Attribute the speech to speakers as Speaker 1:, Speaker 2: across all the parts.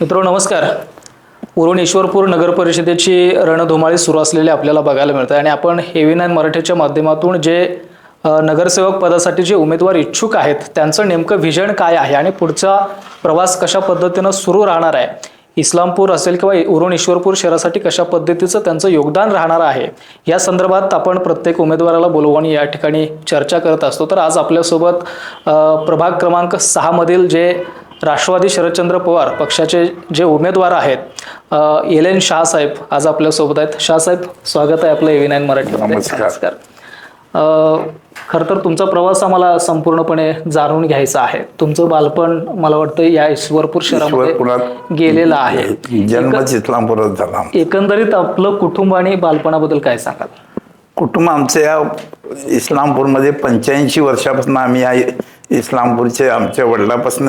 Speaker 1: मित्रो नमस्कार. उरुणेश्वरपूर नगरपरिषदेची नगर परिषदेची रणधुमाळी सुरू असलेली आपल्याला बघायला मिळतं आणि आपण हेवी नाईन मराठीच्या माध्यमातून जे नगरसेवक पदासाठी जे उमेदवार इच्छुक आहेत त्यांचं नेमकं व्हिजन काय आहे आणि पुढचा प्रवास कशा पद्धतीनं सुरू राहणार आहे? इस्लामपूर असेल किंवा उरण ईश्वरपूर शहरासाठी कशा पद्धतीचं त्यांचं योगदान राहणार आहे? या संदर्भात आपण प्रत्येक उमेदवाराला बोलवून या ठिकाणी चर्चा करत असतो. तर आज आपल्यासोबत प्रभाग क्रमांक सहामधील जे राष्ट्रवादी शरदचंद्र पवार पक्षाचे जे उमेदवार आहेत एल एन शहासाहेब आज आपल्यासोबत आहेत. शहासाहेब स्वागत आहे आपलं एव्ही नाईन मराठी
Speaker 2: नमस्कार.
Speaker 1: खरं तर तुमचा प्रवास आम्हाला संपूर्णपणे जाणून घ्यायचा आहे. तुमचं बालपण मला वाटतं या ईश्वरपूर शहरामध्ये गेलेलं आहे.
Speaker 2: जन्मच इस्लामपुरात झाला
Speaker 1: एकंदरीत आपलं कुटुंब आणि बालपणाबद्दल काय सांगाल?
Speaker 2: कुटुंब आमचं या इस्लामपूरमध्ये पंच्याऐंशी वर्षापासून आम्ही या इस्लामपूरचे आमच्या वडिलापासून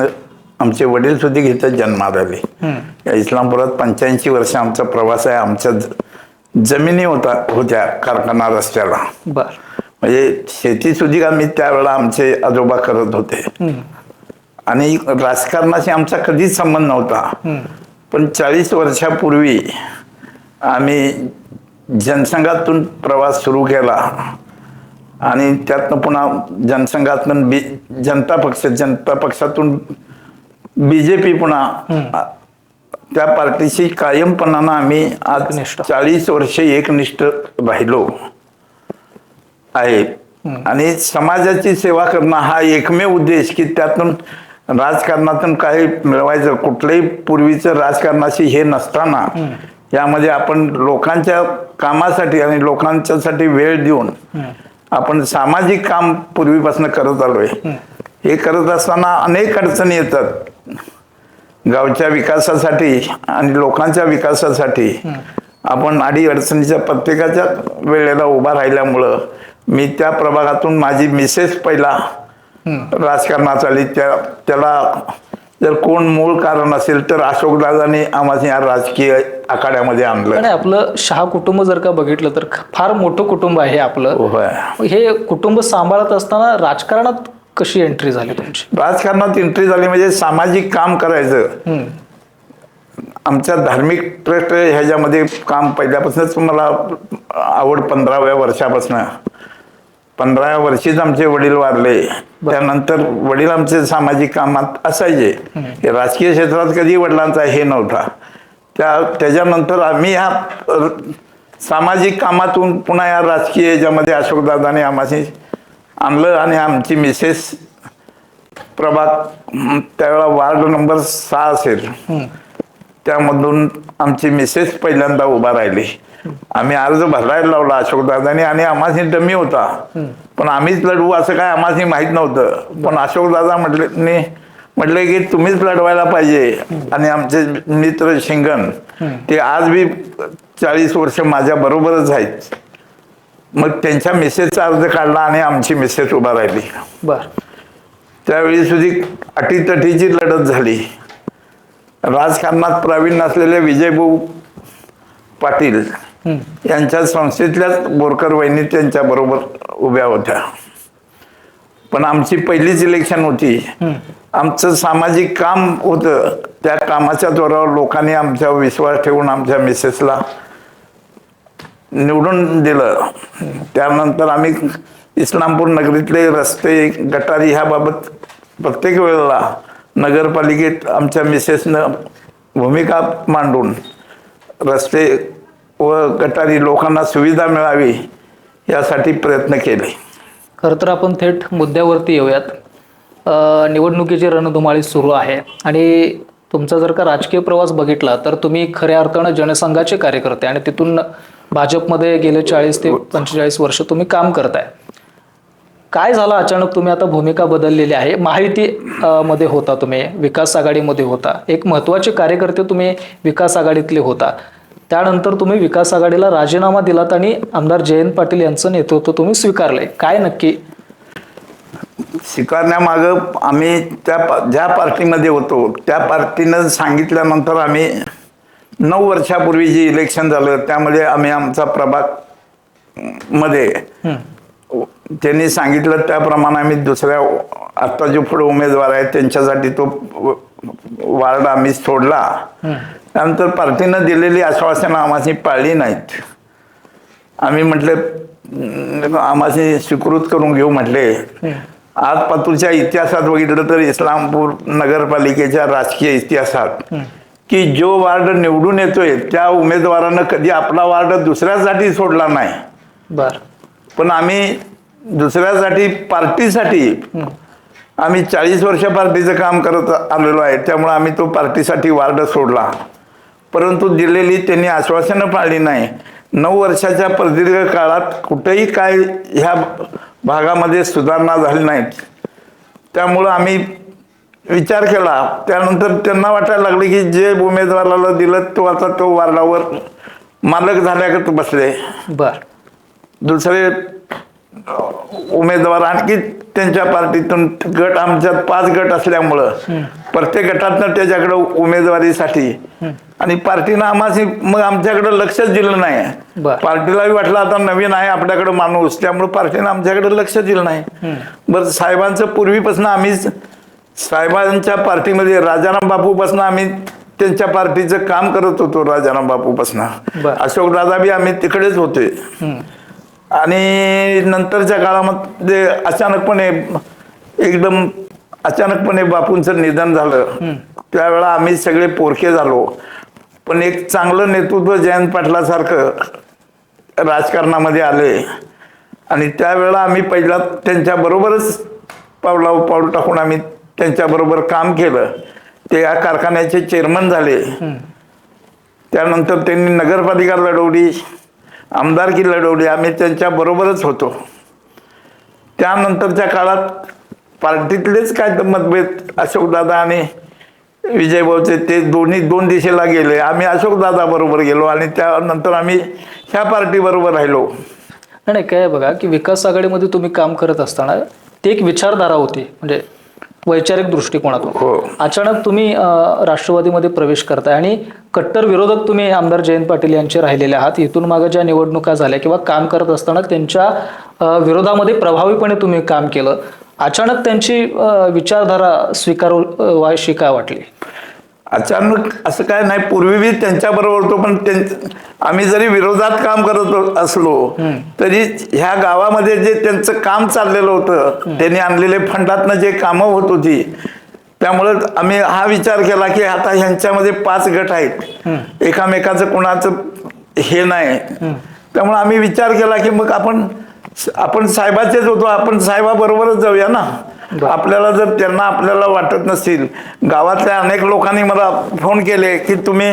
Speaker 2: आमचे वडील सुद्धा घेतात जन्मात आले. इस्लामपुरात पंच्याऐंशी वर्ष आमचा प्रवास आहे. आमच्या जमिनी होता होत्या कारखाना रस्त्याला. म्हणजे शेती सुद्धा आम्ही त्यावेळेला आमचे आजोबा करत होते. आणि राजकारणाशी आमचा कधीच संबंध नव्हता. पण चाळीस वर्षापूर्वी आम्ही जनसंघातून प्रवास सुरू केला. आणि त्यातनं पुन्हा जनसंघातून बी जनता पक्ष जनता पक्षातून बी जे पी पुन्हा त्या पार्टीशी कायमपणानं आम्ही आज. चाळीस वर्षे एकनिष्ठ राहिलो आहे. आणि समाजाची सेवा करणं हा एकमेव उद्देश की त्यातून राजकारणातून काही मिळवायचं कुठल्याही पूर्वीचं राजकारणाशी हे नसताना यामध्ये आपण लोकांच्या कामासाठी आणि लोकांच्यासाठी वेळ देऊन आपण सामाजिक काम पूर्वीपासून करत आलोय. हे करत असताना अनेक अडचणी येतात. गावच्या विकासासाठी आणि लोकांच्या विकासासाठी आपण अडी अडचणीच्या प्रत्येकाच्या वेळेला उभा राहिल्यामुळं मी त्या प्रभागातून माझी मिसेस पहिला राजकारणात आली. त्या त्याला जर कोण मूळ कारण असेल तर अशोकदादांनी आम्हाला या राजकीय आखाड्यामध्ये आणलं.
Speaker 1: आणि आपलं शहा कुटुंब जर का बघितलं तर फार मोठं कुटुंब आहे आपलं.
Speaker 2: होय.
Speaker 1: हे कुटुंब सांभाळत असताना राजकारणात कशी एंट्री झाली तुमची?
Speaker 2: राजकारणात एंट्री झाली म्हणजे सामाजिक काम करायचं. आमच्या धार्मिक ट्रस्ट ह्याच्यामध्ये काम पहिल्यापासूनच मला आवड पंधराव्या वर्षापासून. पंधराव्या वर्षीच आमचे वडील वारले. त्यानंतर वडील आमचे सामाजिक कामात असायचे. हे राजकीय क्षेत्रात कधी वडिलांचा हे नव्हता. त्या त्याच्यानंतर आम्ही ह्या सामाजिक कामातून पुन्हा या राजकीय याच्यामध्ये अशोकदादाने आम्हाला आणलं आणि आमची मिसेस प्रभाग हं, त्यावेळेला वार्ड नंबर सहा असेल. त्यामधून आमची मिसेस पहिल्यांदा उभा राहिली. आम्ही अर्ज भरायला लावला अशोकदादाने आणि आम्हाला डमी होता. पण आम्हीच लढवू असं काय आम्हाला माहीत नव्हतं. पण अशोकदादा म्हटले म्हटले की तुम्हीच लढवायला पाहिजे. आणि आमचे मित्र शिंगण ते आज बी चाळीस वर्ष माझ्या बरोबरच आहेत. मग त्यांच्या मिसेसचा अर्ज काढला आणि आमची मिसेस उभा राहिली.
Speaker 1: बर.
Speaker 2: त्यावेळी सुधी अटीतटीची लढत झाली. राजकारणात प्रावीण्य असलेले विजयभाऊ पाटील यांच्या संस्थेतल्याच बोरकर वहिनी त्यांच्या बरोबर उभ्या होत्या. पण आमची पहिलीच इलेक्शन होती. आमचं सामाजिक काम होतं. त्या कामाच्या जोरावर लोकांनी आमच्यावर विश्वास ठेवून आमच्या मिसेसला निवडून दिलं. त्यानंतर आम्ही इस्लामपूर नगरीतले रस्ते गटारी ह्याबाबत प्रत्येक वेळेला नगरपालिकेत आमच्या मिसेसनं भूमिका मांडून रस्ते व गटारी लोकांना सुविधा मिळावी यासाठी प्रयत्न केले.
Speaker 1: खरं तर आपण थेट मुद्द्यावरती येऊयात. निवडणुकीची रणधुमाळी सुरू आहे आणि तुमचा जर का राजकीय प्रवास बघितला तर तुम्ही खऱ्या अर्थानं जनसंघाचे कार्यकर्ते आणि तिथून भाजपमध्ये गेले चाळीस ते पंचेचाळीस वर्ष तुम्ही काम करताय. काय झालं? अचानक तुम्ही आता भूमिका बदललेली आहे. माहिती मध्ये होता तुम्ही. विकास आघाडीमध्ये होता. एक महत्त्वाचे कार्यकर्ते तुम्ही विकास आघाडीतले होता. त्यानंतर तुम्ही विकास आघाडीला राजीनामा दिलात आणि आमदार जयंत पाटील यांचं नेतृत्व तुम्ही स्वीकारले काय नक्की?
Speaker 2: स्वीकारण्यामागं आम्ही त्या पा- ज्या पार्टीमध्ये होतो त्या पार्टीनं सांगितल्यानंतर आम्ही नऊ वर्षापूर्वी जे इलेक्शन झालं त्यामध्ये आम्ही आमचा प्रभागमध्ये त्यांनी सांगितलं त्याप्रमाणे आम्ही दुसऱ्या आता जो पुढे उमेदवार आहेत त्यांच्यासाठी तो वार्ड आम्ही सोडला. त्यानंतर पार्टीनं दिलेली आश्वासनं आम्हाला पाळली नाहीत. आम्ही म्हटलं आम्हाला स्वीकृत करून घेऊ म्हटले. आज पातूरच्या इतिहासात बघितलं तर इस्लामपूर नगरपालिकेच्या राजकीय इतिहासात की जो वार्ड निवडून येतोय त्या उमेदवारानं कधी आपला वार्ड दुसऱ्यासाठी सोडला नाही.
Speaker 1: बर.
Speaker 2: पण आम्ही दुसऱ्यासाठी पार्टीसाठी आम्ही चाळीस वर्ष पार्टीचं काम करत आलेलो आहे त्यामुळे आम्ही तो पार्टीसाठी वार्ड सोडला. परंतु दिलेली त्यांनी आश्वासनं पाळली नाही. नऊ वर्षाच्या प्रदीर्घ काळात कुठेही काय ह्या भागामध्ये सुधारणा झाली नाहीत. त्यामुळं आम्ही विचार केला. त्यानंतर त्यांना वाटायला लागले की जे उमेदवाराला दिलं तो आता तो वार्डावर मालक झाल्यागत बसले.
Speaker 1: बर.
Speaker 2: दुसरे उमेदवार आणखी त्यांच्या पार्टीतून गट आमच्यात पाच गट असल्यामुळं प्रत्येक गटातनं त्याच्याकडे उमेदवारीसाठी आणि पार्टीनं आम्हाला मग आमच्याकडे लक्षच दिलं नाही.
Speaker 1: बर.
Speaker 2: पार्टीलाही वाटलं आता नवीन आहे आपल्याकडे माणूस त्यामुळे पार्टीनं आमच्याकडे लक्ष दिलं नाही. बरं साहेबांचं पूर्वीपासून आम्हीच साहेबांच्या पार्टीमध्ये राजाराम बापूपासून आम्ही त्यांच्या पार्टीचं काम करत होतो राजाराम बापूपासून. अशोक दादा बी आम्ही तिकडेच होते. आणि नंतरच्या काळामध्ये अचानकपणे एकदम अचानकपणे बापूंचं निधन झालं. त्यावेळा आम्ही सगळे पोरके झालो. पण एक चांगलं नेतृत्व जयंत पाटलासारखं राजकारणामध्ये आले. आणि त्यावेळेला आम्ही पहिला त्यांच्या बरोबरच पावला पाऊल टाकून आम्ही त्यांच्याबरोबर काम केलं. ते या कारखान्याचे चेअरमन झाले. त्यानंतर त्यांनी नगरपालिका लढवली आमदारकी लढवली आम्ही त्यांच्या बरोबरच होतो. त्यानंतरच्या काळात पार्टीतलेच काय तर मतभेद अशोकदादा आणि विजयभाऊचे ते दोन्ही दोन दिशेला गेले. आम्ही अशोकदादा बरोबर गेलो आणि त्यानंतर आम्ही ह्या पार्टी बरोबर राहिलो.
Speaker 1: नाही काय बघा की विकास आघाडीमध्ये तुम्ही काम करत असताना ती एक विचारधारा होती. म्हणजे वैचारिक दृष्टिकोनातून.
Speaker 2: हो.
Speaker 1: अचानक तुम्ही राष्ट्रवादीमध्ये प्रवेश करताय आणि कट्टर विरोधक तुम्ही आमदार जयंत पाटील यांचे राहिलेले आहात. इथून मागे ज्या निवडणुका झाल्या किंवा काम करत असताना त्यांच्या विरोधामध्ये प्रभावीपणे तुम्ही काम केलं. अचानक त्यांची विचारधारा स्वीकारू अं, व्हायशी काय वाटली?
Speaker 2: अचानक असं काय नाही पूर्वी बी त्यांच्या बरोबर होतो पण त्यां- आम्ही जरी विरोधात काम करत हो- असलो तरी ह्या गावामध्ये जे त्यांचं काम चाललेलं होतं त्यांनी आणलेले फंडातनं जे कामं होत होती त्यामुळं आम्ही हा विचार केला की आता ह्यांच्यामध्ये पाच गट आहेत. एकामेकाचं कोणाचं हे नाही. त्यामुळे आम्ही विचार केला की मग आपण आपण साहेबाचेच होतो आपण साहेबाबरोबरच जाऊया ना. आपल्याला जर त्यांना आपल्याला वाटत नसतील गावातल्या अनेक लोकांनी मला फोन केले की तुम्ही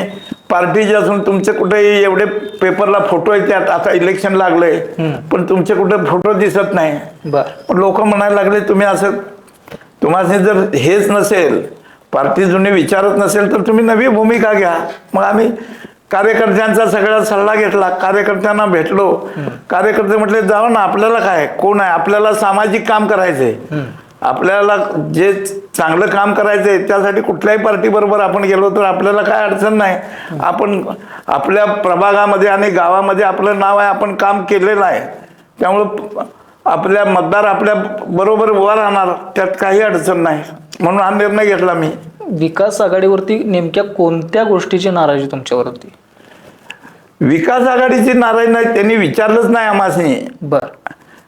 Speaker 2: पार्टीचे असून तुमचे कुठे एवढे पेपरला फोटो येतात आता इलेक्शन लागलंय पण तुमचे कुठे फोटो दिसत नाही. लोक म्हणायला लागले तुम्ही असं तुम्हाला जर हेच नसेल पार्टी जुनी विचारत नसेल तर तुम्ही नवी भूमिका घ्या. मग आम्ही कार्यकर्त्यांचा सगळा सल्ला घेतला कार्यकर्त्यांना भेटलो. कार्यकर्ते म्हटले जाऊ ना आपल्याला काय कोण आहे? आपल्याला सामाजिक काम करायचंय. आपल्याला जे चांगलं काम करायचंय त्यासाठी कुठल्याही पार्टी बरोबर आपण गेलो तर आपल्याला काय अडचण नाही. आपण आपल्या प्रभागामध्ये आणि गावामध्ये आपलं नाव आहे आपण काम केलेलं आहे. त्यामुळं आपल्या मतदार आपल्या बरोबर उभा राहणार त्यात काही अडचण नाही. म्हणून हा निर्णय घेतला मी.
Speaker 1: विकास आघाडीवरती नेमक्या कोणत्या गोष्टीची नाराजी तुमच्यावरती?
Speaker 2: विकास आघाडीची नाराज नाही त्यांनी विचारलंच नाही आम्हासनी.
Speaker 1: बर.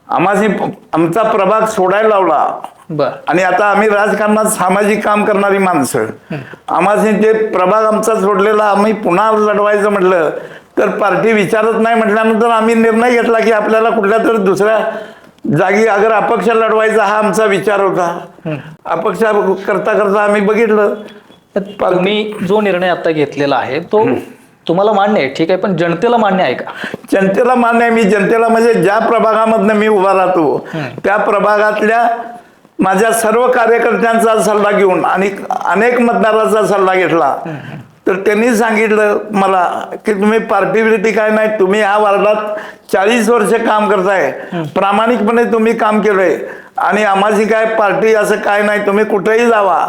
Speaker 2: आम्हासनी आमचा प्रभाग सोडायला लावला.
Speaker 1: बर.
Speaker 2: आणि आता आम्ही राजकारणात सामाजिक काम करणारी माणसं. आम्हासनी ते प्रभाग आमचा सोडलेला आम्ही पुन्हा लढवायचं म्हटलं तर पार्टी विचारत नाही म्हटल्यानंतर आम्ही निर्णय घेतला की आपल्याला कुठल्या तरी दुसऱ्या जागी अगर अपक्ष लढवायचा हा आमचा विचार होता. अपक्ष करता करता आम्ही बघितलं.
Speaker 1: तुम्ही जो निर्णय आता घेतलेला आहे तो तुम्हाला मान्य आहे ठीक आहे पण जनतेला मान्य आहे का?
Speaker 2: जनतेला मान्य आहे मी जनतेला म्हणजे ज्या प्रभागामधनं मी उभा राहतो त्या प्रभागातल्या माझ्या सर्व कार्यकर्त्यांचा सल्ला घेऊन आणि अनेक मतदाराचा सल्ला घेतला. तर त्यांनी सांगितलं मला की तुम्ही पार्टी विरती काय नाही तुम्ही ह्या वार्डात चाळीस वर्ष काम करताय. प्रामाणिकपणे तुम्ही काम केलंय. आणि आम्हाची काय पार्टी असं काय नाही तुम्ही कुठेही जावा.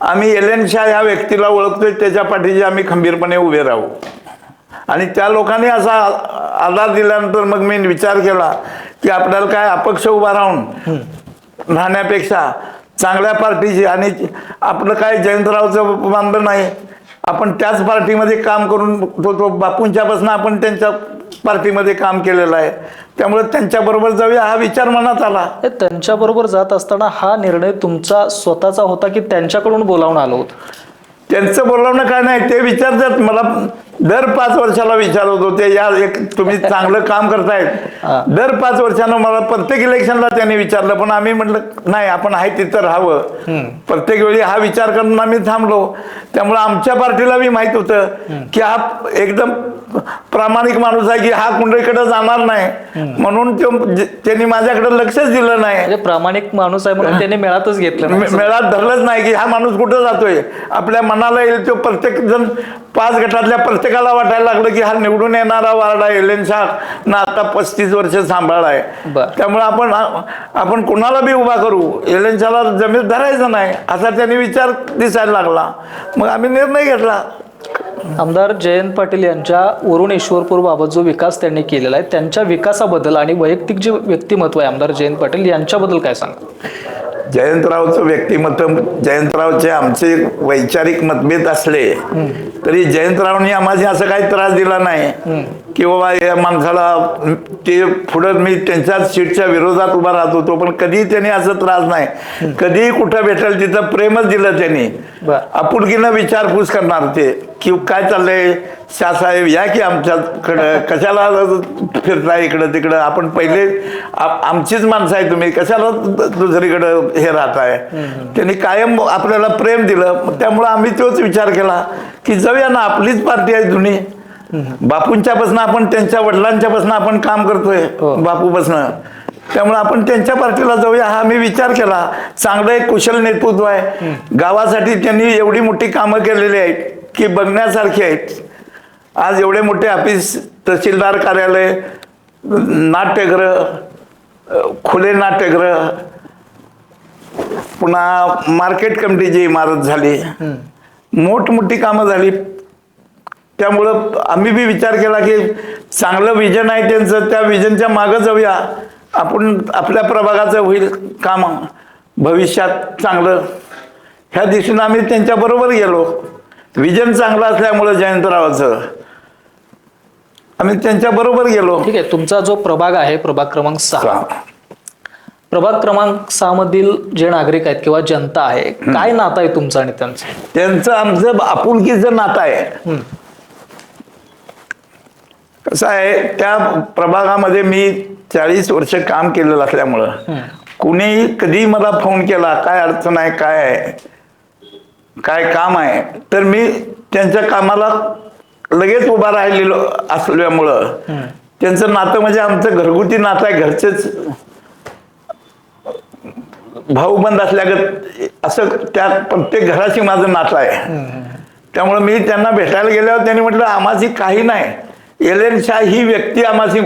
Speaker 2: आम्ही एलेन शाह ह्या व्यक्तीला ओळखतोय त्याच्या पाठीशी आम्ही खंबीरपणे उभे राहू. आणि त्या लोकांनी असा आधार दिल्यानंतर मग मी विचार केला की आपल्याला काय अपक्ष उभा राहून राहण्यापेक्षा चांगल्या पार्टीची आणि आपलं काय जयंतरावचं बांधलं नाही आपण त्याच पार्टीमध्ये काम करून तो तो बापूंच्यापासून आपण त्यांच्या पार्टीमध्ये काम केलेलं आहे. त्यामुळे त्यांच्याबरोबर जाऊया हा विचार मनात आला.
Speaker 1: त्यांच्याबरोबर जात असताना हा निर्णय तुमचा स्वतःचा होता की त्यांच्याकडून बोलावून आलो होतं?
Speaker 2: त्यांचं बोलावणं काय नाही ते विचारतात. मला दर पाच वर्षाला विचारत होते या एक तुम्ही चांगलं काम. करतायत. दर पाच वर्षानं मला प्रत्येक इलेक्शनला त्यांनी विचारलं पण आम्ही म्हटलं नाही आपण आहे तिथं राहावं. प्रत्येक वेळी हा विचार करून आम्ही थांबलो. त्यामुळे आमच्या पार्टीला बी माहीत होतं की हा एकदम प्रामाणिक माणूस आहे की हा कुंडईकडे जाणार नाही. म्हणून तो त्यांनी माझ्याकडे लक्षच दिलं नाही.
Speaker 1: म्हणजे प्रामाणिक माणूस आहे म्हणून त्यांनी मेळातच घेतलं.
Speaker 2: मेळात धरलंच नाही की हा माणूस कुठं जातोय. आपल्या मनाला येईल तो प्रत्येक जण पाच गटातल्या प्रत्येकाला वाटायला लागलं की हा निवडून येणारा वार्ड आहे एलेन शाह ना आता पस्तीस वर्ष सांभाळाय
Speaker 1: बर.
Speaker 2: त्यामुळे आपण आपण कोणाला बी उभा करू? एलेन शाहला जमीन धरायचं नाही असा त्यांनी विचार दिसायला लागला. मग आम्ही निर्णय घेतला.
Speaker 1: आमदार जयंत पाटील यांच्या वरुण ईश्वरपूर बाबत जो विकास त्यांनी केलेला आहे त्यांच्या विकासाबद्दल आणि वैयक्तिक जे व्यक्तिमत्व आहे आमदार जयंत पाटील यांच्याबद्दल काय सांगा?
Speaker 2: जयंतरावचं व्यक्तिमत्व जयंतरावचे आमचे वैचारिक मतभेद असले तरी जयंतरावनी आम्हाला असं काही त्रास दिला नाही. की बाबा या माणसाला ते पुढं मी त्यांच्या सीटच्या विरोधात उभा राहत होतो पण कधी त्यांनी असं त्रास नाही. कधी कुठं भेटेल तिथं प्रेमच दिलं त्यांनी. आपुलकीनं विचारपूस करणार ते की काय चाललंय? शाहसाहेब या की आमच्याकडं कशाला फिरताय इकडं तिकडं? आपण पहिले आमचीच माणसं आहे तुम्ही कशाला दुसरीकडं हे राहताय? त्यांनी कायम आपल्याला प्रेम दिलं त्यामुळे आम्ही तोच विचार केला की जाऊया ना आपलीच पार्टी आहे जुनी. बापूंच्यापासून आपण त्यांच्या वडिलांच्यापासून आपण काम करतोय
Speaker 1: हो.
Speaker 2: बापूपासनं. त्यामुळे आपण त्यांच्या पार्टीला जाऊया हा मी विचार केला. चांगलं एक कुशल नेतृत्व आहे. गावासाठी त्यांनी एवढी मोठी कामं केलेली आहेत की बघण्यासारखी आहेत. आज एवढे मोठे ऑफिस तहसीलदार कार्यालय नाट्यगृह खुले नाट्यगृह पुन्हा मार्केट कमिटीची इमारत झाली. मोठमोठी कामं झाली. त्यामुळं आम्ही बी विचार केला की चांगलं विजन आहे त्यांचं त्या विजनच्या मागं जाऊया. आपण आपल्या प्रभागाचं होईल काम. भविष्यात चांगलं. ह्या दिशेनं आम्ही त्यांच्याबरोबर गेलो. विजन चांगलं असल्यामुळं जयंतरावाचं. आम्ही त्यांच्याबरोबर गेलो.
Speaker 1: ठीक आहे तुमचा जो प्रभाग आहे प्रभाग क्रमांक सहा. प्रभाग क्रमांक सहा मधील जे नागरिक आहेत किंवा जनता आहे काय नातं आहे तुमचं आणि त्यांचं?
Speaker 2: त्यांचं आमचं आपुलकीचं नातं आहे. कसं आहे त्या प्रभागामध्ये मी चाळीस वर्ष काम केलेलं असल्यामुळं कुणीही कधी मला फोन केला काय अडचण आहे काय आहे काय काम आहे तर मी त्यांच्या कामाला लगेच उभा राहिलेलो असल्यामुळं त्यांचं नातं म्हणजे आमचं घरगुती नातं आहे घरचेच भाऊबंद असल्यागत असं त्या प्रत्येक घराशी माझं नातं आहे. त्यामुळे मी त्यांना भेटायला गेल्यावर त्यांनी म्हटलं आम्हाची काही नाही. एलेन शाह ही व्यक्ती आम्हाची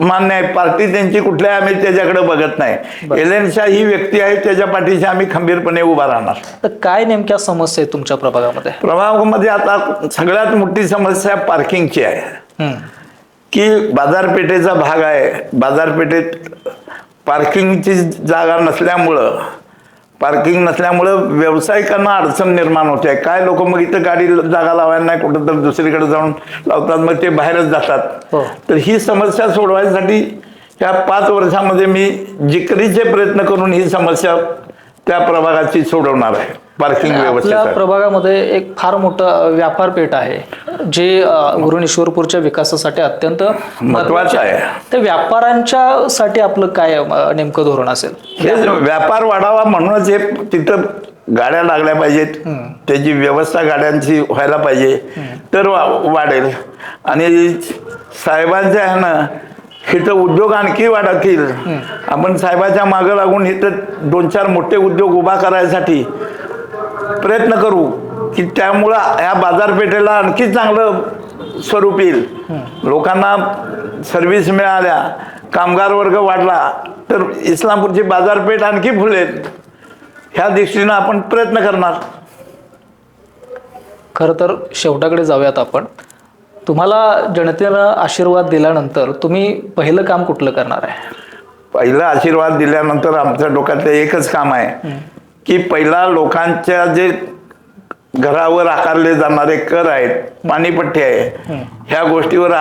Speaker 2: मान्य आहे. पार्टी त्यांची कुठल्या आम्ही त्याच्याकडे बघत नाही. एलेन शाह ही व्यक्ती आहे त्याच्या पाठीशी आम्ही खंबीरपणे उभा राहणार.
Speaker 1: तर काय नेमक्या समस्या आहेत तुमच्या प्रभागामध्ये?
Speaker 2: प्रभागामध्ये आता सगळ्यात मोठी समस्या पार्किंगची आहे. की बाजारपेठेचा भाग आहे. बाजारपेठेत पार्किंगची जागा नसल्यामुळं पार्किंग नसल्यामुळं व्यावसायिकांना अडचण निर्माण होते. काय लोक मग इथं गाडी जागा लावायला नाही कुठं तर दुसरीकडे जाऊन लावतात मग ते बाहेरच जातात.
Speaker 1: हो.
Speaker 2: तर ही समस्या सोडवायसाठी ह्या पाच वर्षामध्ये मी जिकरीचे प्रयत्न करून ही समस्या त्या प्रभागाची सोडवणार आहे. पार्किंग
Speaker 1: आपल्या प्रभागामध्ये एक फार मोठं व्यापार पेठ आहे जे गुरुण ईश्वरपूरच्या विकासासाठी अत्यंत
Speaker 2: महत्वाचं आहे.
Speaker 1: त्या व्यापाऱ्यांच्या साठी आपलं काय नेमकं धोरण असेल?
Speaker 2: व्यापार वाढावा म्हणूनच हे तिथं गाड्या लागल्या पाहिजेत. त्याची व्यवस्था गाड्यांची व्हायला पाहिजे. तर वाढेल. आणि साहेबांच्या ह्यानं इथं उद्योग आणखी वाढतील. आपण साहेबाच्या मागं लागून इथं दोन चार मोठे उद्योग उभा करायसाठी प्रयत्न करू की त्यामुळं ह्या बाजारपेठेला आणखी चांगलं स्वरूप येईल. लोकांना सर्व्हिस मिळाल्या कामगार वर्ग वाढला तर इस्लामपूरची बाजारपेठ आणखी फुलेल ह्या दृष्टीनं आपण प्रयत्न करणार.
Speaker 1: खरं तर शेवटाकडे जाऊयात आपण. तुम्हाला जनतेनं आशीर्वाद दिल्यानंतर तुम्ही पहिलं काम कुठलं करणार आहे?
Speaker 2: पहिला आशीर्वाद दिल्यानंतर आमच्या डोक्यातलं एकच काम आहे. की पहिला लोकांच्या जे घरावर आकारले जाणारे कर आहेत पाणीपट्टी आहे ह्या गोष्टीवर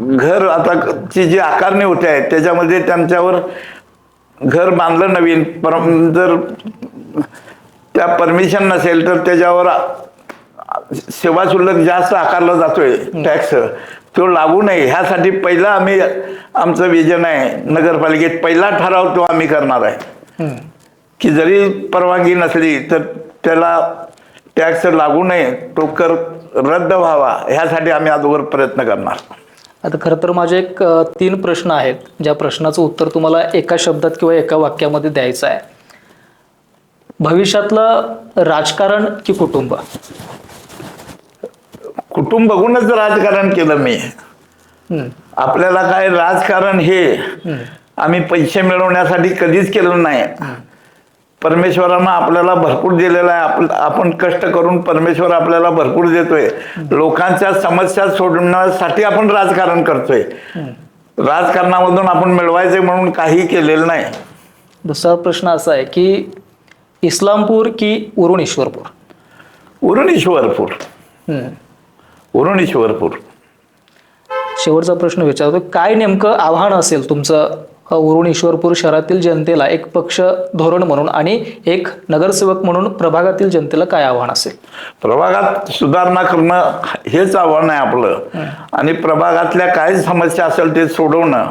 Speaker 2: घर आता ची जी आकारणी होते आहे त्याच्यामध्ये त्यांच्यावर घर बांधलं नवीन. परम जर त्या परमिशन नसेल तर त्याच्यावर सेवा शुल्क जास्त आकारला जातोय टॅक्स. तो लागू नये. ह्यासाठी पहिला आम्ही आमचं विजन आहे नगरपालिकेत. पहिला ठराव तो आम्ही करणार आहे. की जरी परवानगी नसली तर त्याला टॅक्स लागू नये तो कर रद्द व्हावा ह्यासाठी आम्ही अगोदर प्रयत्न करणार.
Speaker 1: आता खरं तर माझे एक तीन प्रश्न आहेत ज्या प्रश्नाचं उत्तर तुम्हाला एका शब्दात किंवा एका वाक्यामध्ये द्यायचं आहे. भविष्यातलं राजकारण की कुटुंब?
Speaker 2: कुटुंब बघूनच राजकारण केलं मी. आपल्याला काय राजकारण हे आम्ही पैसे मिळवण्यासाठी कधीच केलं नाही. परमेश्वरानं आपल्याला भरपूर दिलेला आहे. आप- आपण कष्ट करून परमेश्वर आपल्याला भरपूर देतोय. लोकांच्या समस्या सोडवण्यासाठी आपण राजकारण करतोय. राजकारणामधून आपण मिळवायचे म्हणून काही केलेलं नाही.
Speaker 1: दुसरा प्रश्न असा आहे की इस्लामपूर की उरुण ईश्वरपूर
Speaker 2: उरून ईश्वरपूर
Speaker 1: हम्म.
Speaker 2: उरून ईश्वरपूर
Speaker 1: शेवटचा प्रश्न विचारतो काय नेमकं आव्हान असेल तुमचं अ, उरुण ईश्वरपूर शहरातील जनतेला एक पक्ष धोरण म्हणून आणि एक नगरसेवक म्हणून प्रभागातील जनतेला काय आव्हान असेल?
Speaker 2: प्रभागात सुधारणा करणं हेच आव्हान आहे आपलं. आणि प्रभागातल्या काय समस्या असेल ते सोडवणं.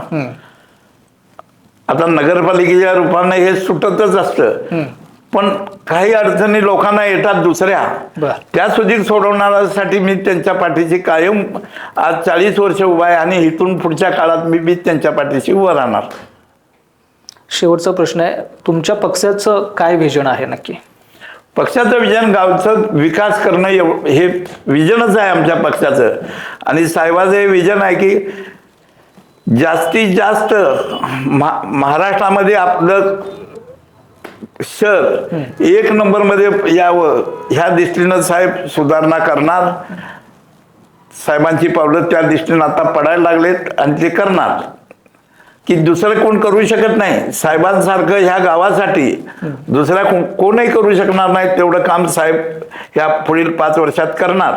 Speaker 2: आता नगरपालिकेच्या रूपाने हे सुटतच असतं. पण काही अडचणी लोकांना येतात दुसऱ्या. त्या सुधीक सोडवण्यासाठी मी त्यांच्या पाठीशी कायम आज चाळीस वर्ष उभा आहे आणि इथून पुढच्या काळात मी बी त्यांच्या पाठीशी उभं राहणार.
Speaker 1: शेवटचा प्रश्न आहे तुमच्या पक्षाचं काय व्हिजन आहे नक्की?
Speaker 2: पक्षाचं विजन गावचं विकास करणं एव- हे विजनच आहे आमच्या पक्षाचं. आणि साहेबाचं हे विजन आहे की जास्तीत जास्त महा महाराष्ट्रामध्ये आपलं शहर एक नंबरमध्ये यावं. ह्या दृष्टीनं साहेब सुधारणा करणार. साहेबांची पावलं त्या दृष्टीनं आता पडायला लागलेत आणि ते करणार. की दुसरं कोण करू शकत नाही. साहेबांसारखं ह्या गावासाठी दुसऱ्या को- कोणही करू शकणार नाही तेवढं काम साहेब ह्या पुढील पाच वर्षात करणार.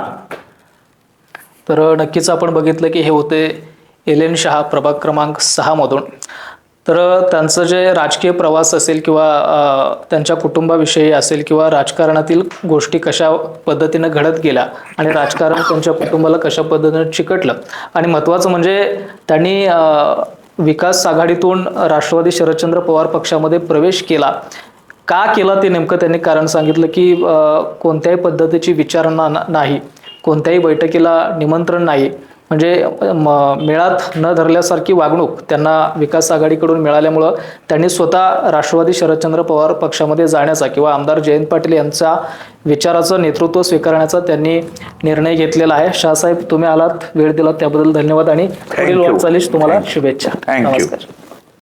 Speaker 1: तर नक्कीच आपण बघितलं की हे होते एल एन शहा प्रभाग क्रमांक सहामधून तर त्यांचं जे राजकीय प्रवास असेल किंवा त्यांच्या कुटुंबाविषयी असेल किंवा राजकारणातील गोष्टी कशा पद्धतीनं घडत गेल्या आणि राजकारण त्यांच्या कुटुंबाला कशा पद्धतीनं चिकटलं. आणि महत्त्वाचं म्हणजे त्यांनी विकास आघाडीतून राष्ट्रवादी शरदचंद्र पवार पक्षामध्ये प्रवेश केला. का केला ते नेमकं त्यांनी कारण सांगितलं की कोणत्याही पद्धतीची विचारणा ना- नाही. कोणत्याही बैठकीला निमंत्रण नाही. म्हणजे म- मेळात न धरल्यासारखी वागणूक त्यांना विकास आघाडीकडून मिळाल्यामुळं त्यांनी स्वतः राष्ट्रवादी शरदचंद्र पवार पक्षामध्ये जाण्याचा किंवा आमदार जयंत पाटील यांचा विचाराचं नेतृत्व स्वीकारण्याचा त्यांनी निर्णय घेतलेला आहे शाहसाहेब तुम्ही आलात वेळ दिलात त्याबद्दल धन्यवाद आणि पुढील. वाटचालीस तुम्हाला शुभेच्छा. नमस्कार